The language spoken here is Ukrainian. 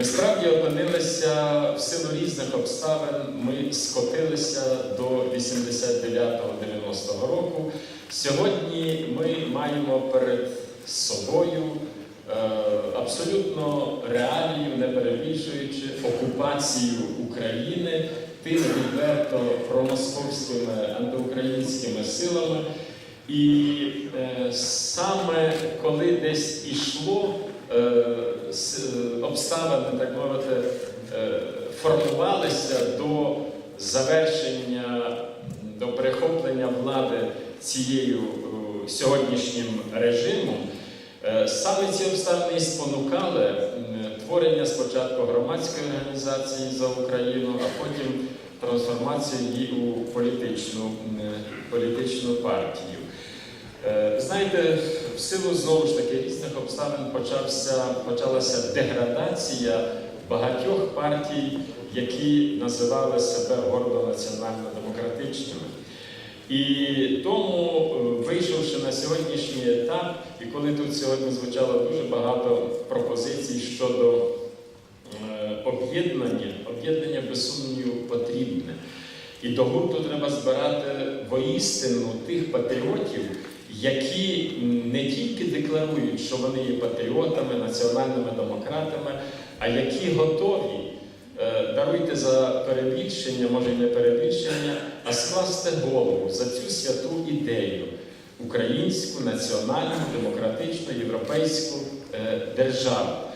Ми справді опинилися в силу різних обставин. Ми скотилися до 89-90 року. Сьогодні ми маємо перед собою е, абсолютно реалію, не перебільшуючи окупацію України тими відверто промосковськими антиукраїнськими силами. І е, саме коли десь ішло обставини, так мовити, е, формувалися до завершення, до перехоплення влади цією е, сьогоднішнім режимом, е, саме ці обставини спонукали творення спочатку громадської організації за Україну, а потім трансформацію її у політичну, політичну партію. Е, Знаєте, в силу знову ж таки різних обставин почався, почалася деградація багатьох партій, які називали себе гордо національно-демократичними. І тому, е, вийшовши на сьогоднішній етап, і коли тут сьогодні звучало дуже багато пропозицій щодо е, об'єднання, об'єднання без сумніву потрібне. І до гурту треба збирати воістину тих патріотів, які не тільки декларують, що вони є патріотами, національними демократами, а які готові, е, даруйте за перебільшення, може й не перебільшення, а скласти голову за цю святу ідею українську, національну, демократичну, європейську е, державу.